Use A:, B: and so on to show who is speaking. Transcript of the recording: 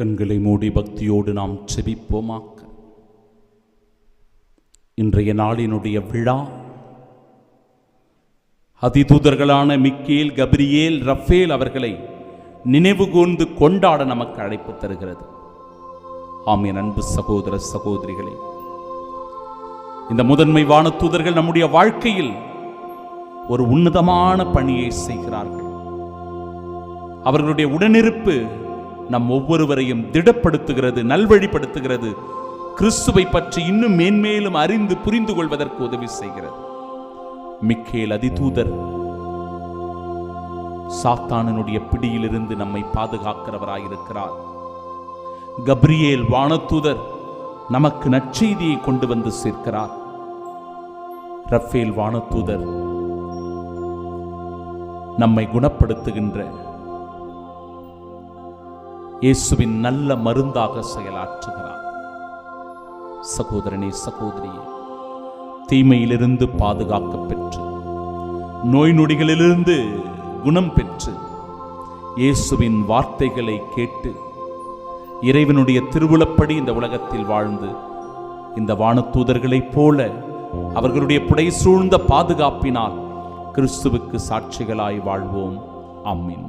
A: கண்களை மூடி பக்தியோடு நாம் செபிப்போமாக்க இன்றைய நாளினுடைய விழா. அதிதூதர்களான மிக்கேல் கபிரியேல் ரஃபேல் அவர்களை நினைவு கூர்ந்து கொண்டாட நமக்கு அழைப்பு தருகிறது. ஆம் என் அன்பு சகோதர சகோதரிகளே. இந்த முதன்மை வானதூதர்கள் நம்முடைய வாழ்க்கையில் ஒரு உன்னதமான பணியை செய்கிறார்கள். அவர்களுடைய உடனிருப்பு நம் ஒவ்வொருவரையும் திடப்படுத்துகிறது நல்வழிப்படுத்துகிறது. கிறிஸ்துவை பற்றி இன்னும் மேன்மேலும் அறிந்து புரிந்து கொள்வதற்கு உதவி செய்கிறது. மிக்கேல் அதிதூதர் சாத்தானனுடைய பிடியிலிருந்து நம்மை பாதுகாக்கிறவராயிருக்கிறார். கப்ரியேல் வானதூதர் நமக்கு நற்செய்தியை கொண்டு வந்து சேர்க்கிறார். ரஃபேல் வானத்தூதர் நம்மை குணப்படுத்துகின்ற இயேசுவின் நல்ல மருந்தாக செயலாற்றுகிறார். சகோதரனே சகோதரியே தீமையிலிருந்து பாதுகாக்க பெற்று நோய் நொடிகளிலிருந்து குணம் பெற்று இயேசுவின் வார்த்தைகளை கேட்டு இறைவனுடைய திருவுளப்படி இந்த உலகத்தில் வாழ்ந்து இந்த வானத்தூதர்களைப் போல அவர்களுடைய புடை சூழ்ந்த பாதுகாப்பினால் கிறிஸ்துவுக்கு சாட்சிகளாய் வாழ்வோம். அம்மின்